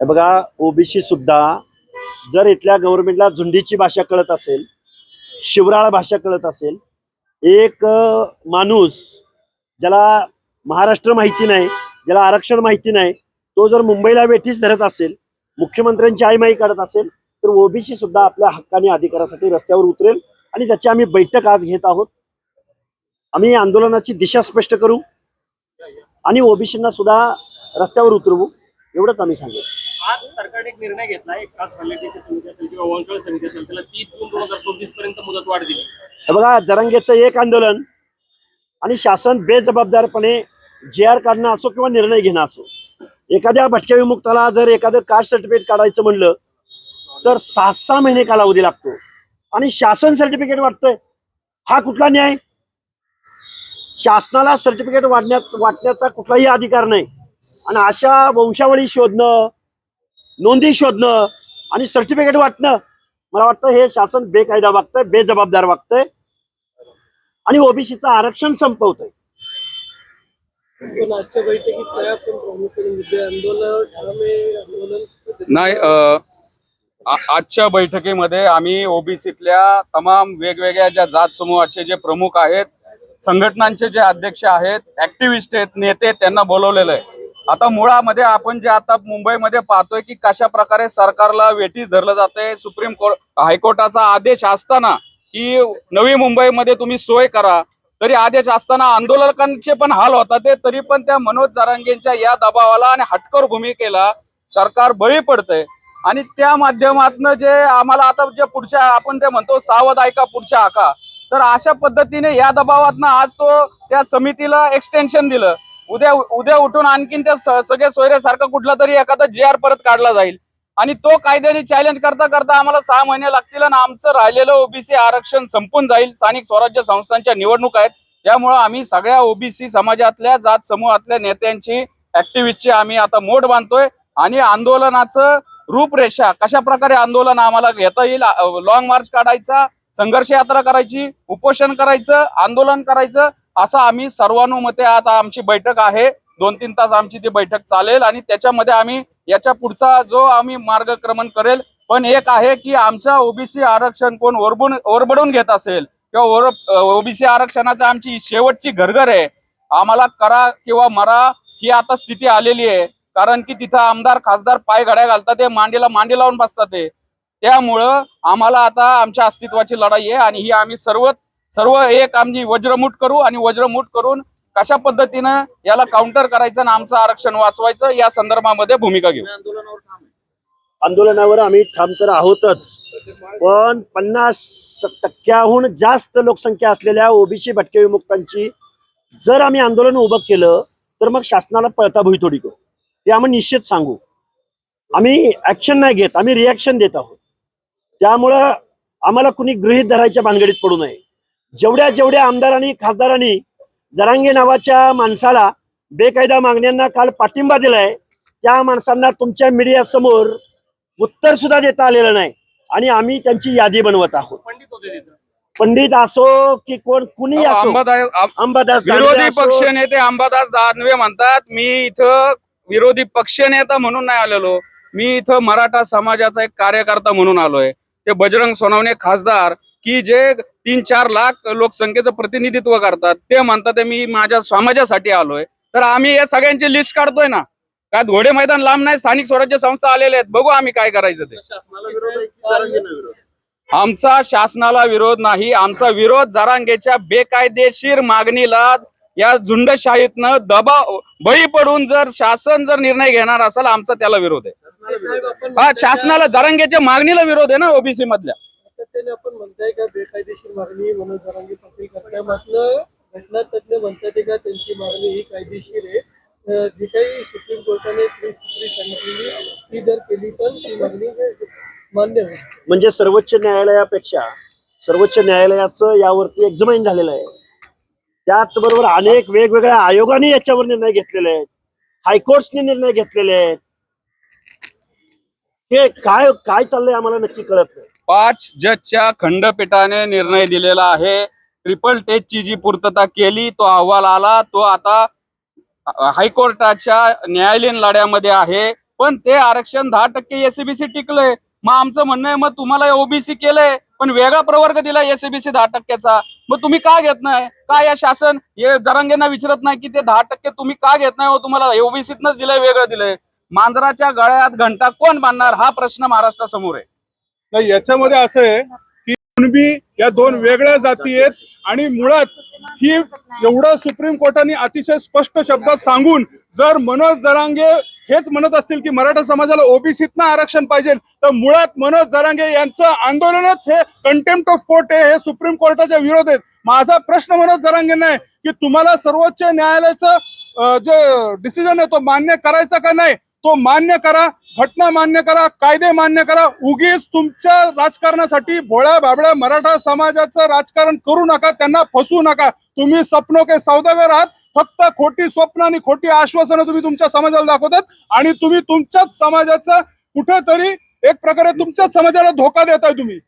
बघा ओबीसी सुद्धा जर इथल्या गव्हर्नमेंटला झुंडीची भाषा कळत असेल शिवराळ भाषा कळत असेल एक माणूस ज्याला महाराष्ट्र माहिती नाही ज्याला आरक्षण माहिती नाही तो जर मुंबईला वेठीच धरत असेल मुख्यमंत्र्यांची आईमाई काढत असेल तर ओबीसी सुद्धा आपल्या हक्काने अधिकारासाठी रस्त्यावर उतरेल आणि त्याची आम्ही बैठक आज घेत आहोत. आम्ही आंदोलनाची दिशा स्पष्ट करू आणि ओबीसींना सुद्धा रस्त्यावर उतरवू एवढंच आम्ही सांगू आज सरकारने एक निर्णय घेतला एक खास समिती असेल किंवा वंशळ समिती असेल त्याला तीस जून दोन हजार चोवीसपर्यंत मुदत वाढ दिली. हे बघा जरांगेचं एक आंदोलन आणि शासन बेजबाबदारपणे जे आर काढणं असो किंवा निर्णय घेणं असो एखाद्या भटक्या विमुक्ताला जर एखादं कास्ट सर्टिफिकेट काढायचं म्हणलं तर सहा सहा महिने कालावधी लागतो. आणि शासन सर्टिफिकेट वाटतंय. हा कुठला न्याय? शासनाला सर्टिफिकेट वाढण्यात वाटण्याचा कुठलाही अधिकार नाही. आणि अशा वंशावळी शोधणं नोंदी शोधणं आणि सर्टिफिकेट वाटणं मला वाटतं हे शासन बेकायदा वागतंय बेजबाबदार वागतंय. आणि ओबीसीचं आरक्षण संपवतंय. आजच्या बैठकीत नाही आजच्या बैठकीमध्ये आम्ही ओबीसीतल्या तमाम वेगवेगळ्या ज्या जात समूहाचे जे प्रमुख आहेत संघटनांचे जे अध्यक्ष आहेत ऍक्टिव्हिस्ट आहेत नेते त्यांना बोलवलेलं आहे. आता मुळामध्ये आपण जे आता मुंबईमध्ये पाहतोय की कशा प्रकारे सरकारला वेठीस धरलं जातंय सुप्रीम कोर्ट हायकोर्टाचा आदेश असताना की नवी मुंबईमध्ये तुम्ही सोय करा तरी आदेश असताना आंदोलकांचे पण हाल होता ते तरी पण त्या मनोज जारांगेंच्या या दबावाला आणि हटकर भूमिकेला सरकार बळी पडतंय. आणि त्या माध्यमातनं जे आम्हाला आता जे पुढच्या आपण ते म्हणतो सावध ऐका पुढच्या आका तर अशा पद्धतीने या दबावातनं आज तो त्या समितीला एक्सटेन्शन दिलं. उद्या उद्या उठून आणखीन त्या सगळ्या सोयऱ्यासारखा कुठला तरी एखादा जे आर परत काढला जाईल. आणि तो कायद्याने चॅलेंज करता करता आम्हाला सहा महिने लागतील आणि आमचं राहिलेलं ओबीसी आरक्षण संपून जाईल. स्थानिक स्वराज्य संस्थांच्या निवडणूक आहेत. त्यामुळं आम्ही सगळ्या ओबीसी समाजातल्या जात समूहातल्या नेत्यांची ऍक्टिव्हिस्टची आम्ही आता मोठ बांधतोय. आणि आंदोलनाचं रूपरेषा कशा प्रकारे आंदोलन आम्हाला घेता येईल? लॉंग मार्च काढायचा संघर्ष यात्रा करायची उपोषण करायचं आंदोलन करायचं असं आम्ही सर्वानुमते आता आमची बैठक आहे. दोन तीन तास आमची ती बैठक चालेल आणि त्याच्यामध्ये आम्ही याच्या पुढचा जो आम्ही मार्गक्रमण करेल पण एक आहे की आमच्या ओबीसी आरक्षण कोण ओरबून ओरबडून घेत असेल किंवा ओबीसी आरक्षणाचा आमची शेवटची घरघर आहे आम्हाला करा किंवा मरा ही आता स्थिती आलेली आहे. कारण की तिथं आमदार खासदार पाय घड्या घालतात ते मांडीला मांडी लावून बसतात ते. त्यामुळं आम्हाला आता आमच्या अस्तित्वाची लढाई आहे आणि ही आम्ही सर्व सर्व एक आमची वज्रमूट करू आणि वज्रमुठ करून कशा पद्धतीनं याला काउंटर करायचं आणि आमचं आरक्षण वाचवायचं या संदर्भामध्ये भूमिका घेऊ. आंदोलनावर आम्ही ठाम तर आहोतच पण पन्नास टक्क्याहून जास्त लोकसंख्या असलेल्या ओबीसी भटके विमुक्तांची जर आम्ही आंदोलन उभं केलं तर मग शासनाला पळता भुई थोडी करू. हे आम्ही निश्चित सांगू. आम्ही ऍक्शन नाही घेत आम्ही रिॲक्शन देत आहोत. त्यामुळं आम्हाला कुणी गृहीत धरायच्या भानगडीत पडू नये. जेवढ्या जेवढ्या आमदारांनी खासदारांनी जरांगे नावाच्या माणसाला बेकायदा मागण्यांना काल पाठिंबा दिलाय त्या माणसांना तुमच्या मीडिया समोर उत्तर सुद्धा देता आलेलं नाही आणि आम्ही त्यांची यादी बनवत आहोत. पंडित असो की कोण कुणी असो अंबादास विरोधी पक्ष नेते अंबादास दानवे म्हणतात मी इथं विरोधी पक्ष नेता म्हणून नाही आलेलो. मी इथं मराठा समाजाचा एक कार्यकर्ता म्हणून आलोय. ते बजरंग सोनवणे खासदार की जे तीन चार लाख लोकसंख्येचं प्रतिनिधित्व करतात ते म्हणतात मी माझ्या समाजासाठी आलोय. तर आम्ही या सगळ्यांची लिस्ट काढतोय ना. का घोडे मैदान लांब नाही स्थानिक स्वराज्य संस्था आलेले आहेत. बघू आम्ही काय करायचं ते? आमचा शासनाला विरोध नाही. आमचा विरोध जरांगेच्या बेकायदेशीर मागणीला या झुंडशाहीतनं दबाव बळी पडून जर शासन जर निर्णय घेणार असेल आमचा त्याला विरोध आहे. हा शासनाला जरांगेच्या मागणीला विरोध आहे ना ओबीसी मधल्या. आपण म्हणताय का बेकायदेशीर मागणी मनोज जरांगे पाटील करताय? मात्र घटना तज्ञ म्हणतात का त्यांची मागणी ही कायदेशीर आहे. अं, जी काही सुप्रीम कोर्टाने सांगितलेली ती जर केली तर ती मागणी मान्य होईल. म्हणजे सर्वोच्च न्यायालयापेक्षा सर्वोच्च न्यायालयाचं यावरती एक्झामाइन झालेलं आहे. त्याचबरोबर अनेक वेगवेगळ्या आयोगाने याच्यावर निर्णय घेतलेले आहेत. हायकोर्ट्सने निर्णय घेतलेले आहेत. हे काय काय चाललंय आम्हाला नक्की कळत नाही. पाच जजच्या खंडपीठाने निर्णय दिलेला आहे. ट्रिपल टेस्टची जी पूर्तता केली तो अहवाल आला. तो आता हायकोर्टाच्या न्यायालयीन लढ्यामध्ये आहे. पण ते आरक्षण दहा टक्के एसबीसी टिकलंय. मग आमचं म्हणणं आहे मग तुम्हाला ओबीसी केलंय पण वेगळा प्रवर्ग दिला एसबीसी दहा टक्क्याचा. मग तुम्ही का घेत नाही? का या शासन हे जरांगेंना विचारत नाही की ते दहा टक्के तुम्ही का घेत नाही हो? तुम्हाला ओबीसीतनच दिलंय वेगळं दिलंय. मांजराच्या गळ्यात घंटा कोण बांधणार? हा प्रश्न महाराष्ट्रासमोर आहे. नाही याच्यामध्ये असं आहे की कुणबी या दोन वेगळ्या जाती आहेत आणि मुळात ही एवढं सुप्रीम कोर्टाने अतिशय स्पष्ट शब्दात सांगून जर मनोज जरांगे हेच म्हणत असतील की मराठा समाजाला ओबीसीतनं आरक्षण पाहिजे तर मुळात मनोज जरांगे यांचं आंदोलनच हे कंटेम्प्ट ऑफ कोर्ट आहे हे सुप्रीम कोर्टाच्या विरोध आहेत. माझा प्रश्न मनोज जरांगेंना आहे की तुम्हाला सर्वोच्च न्यायालयाचं जे डिसिजन आहे तो मान्य करायचा का नाही तो मान्य करा. घटना मान्य करा कायदे मान्य करा. उगीच तुमच्या राजकारणासाठी भोळ्या भाबळ्या मराठा समाजाचं राजकारण करू नका त्यांना फसवू नका. तुम्ही स्वप्नो के सौदागर आहात फक्त खोटी स्वप्न आणि खोटी आश्वासनं तुम्ही तुमच्या समाजाला दाखवतात आणि तुम्ही तुमच्याच समाजाचा कुठेतरी एक प्रकारे तुमच्याच समाजाला धोका देताय तुम्ही.